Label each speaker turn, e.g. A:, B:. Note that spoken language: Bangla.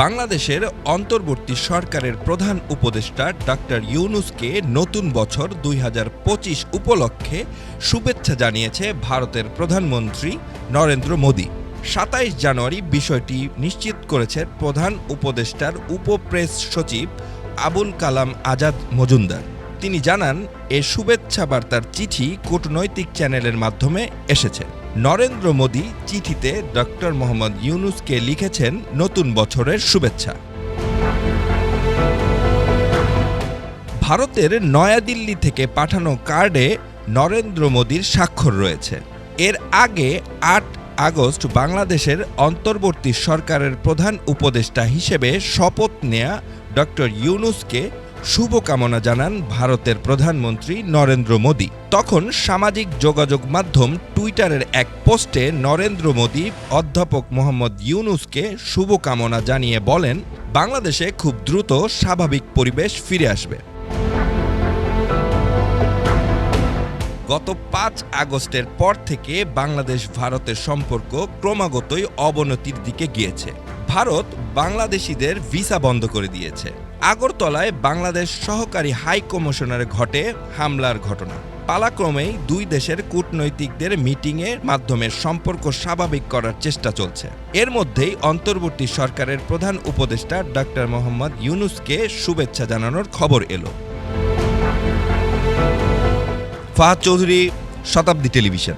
A: বাংলাদেশের অন্তর্বর্তী সরকারের প্রধান উপদেষ্টা ডাক্তার ইউনুসকে নতুন বছর দুই হাজার পঁচিশ উপলক্ষে শুভেচ্ছা জানিয়েছে ভারতের প্রধানমন্ত্রী নরেন্দ্র মোদী। সাতাইশ জানুয়ারি বিষয়টি নিশ্চিত করেছে প্রধান উপদেষ্টার উপপ্রেস সচিব আবুল কালাম আজাদ মজুমদার। তিনি জানান, এ শুভেচ্ছা বার্তার চিঠি কূটনৈতিক চ্যানেলের মাধ্যমে এসেছে। নরেন্দ্র মোদী চিঠিতে ডক্টর মোহাম্মদ ইউনুসকে লিখেছেন নতুন বছরের শুভেচ্ছা। ভারতের নয়াদিল্লি থেকে পাঠানো কার্ডে নরেন্দ্র মোদীর স্বাক্ষর রয়েছে। এর আগে আট আগস্ট বাংলাদেশের অন্তর্বর্তী সরকারের প্রধান উপদেষ্টা হিসেবে শপথ নেয়া ডক্টর ইউনুসকে শুভকামনা জানান ভারতের প্রধানমন্ত্রী নরেন্দ্র মোদী। তখন সামাজিক যোগাযোগ মাধ্যম টুইটারের এক পোস্টে নরেন্দ্র মোদী অধ্যাপক মোহাম্মদ ইউনুসকে শুভকামনা জানিয়ে বলেন, বাংলাদেশে খুব দ্রুত স্বাভাবিক পরিবেশ ফিরে আসবে। গত পাঁচ আগস্টের পর থেকে বাংলাদেশ ভারতের সম্পর্ক ক্রমাগতই অবনতির দিকে গিয়েছে। ভারত বাংলাদেশিদের ভিসা বন্ধ করে দিয়েছে। আগরতলায় বাংলাদেশ সহকারী হাই কমিশনারে ঘটে হামলার ঘটনা। পালাক্রমেই দুই দেশের কূটনৈতিকদের মিটিংয়ের মাধ্যমে সম্পর্ক স্বাভাবিক করার চেষ্টা চলছে। এর মধ্যেই অন্তর্বর্তী সরকারের প্রধান উপদেষ্টা ডক্টর মোহাম্মদ ইউনুসকে শুভেচ্ছা জানানোর খবর এলো। ফাহাদ চৌধুরী, শতাব্দী টেলিভিশন।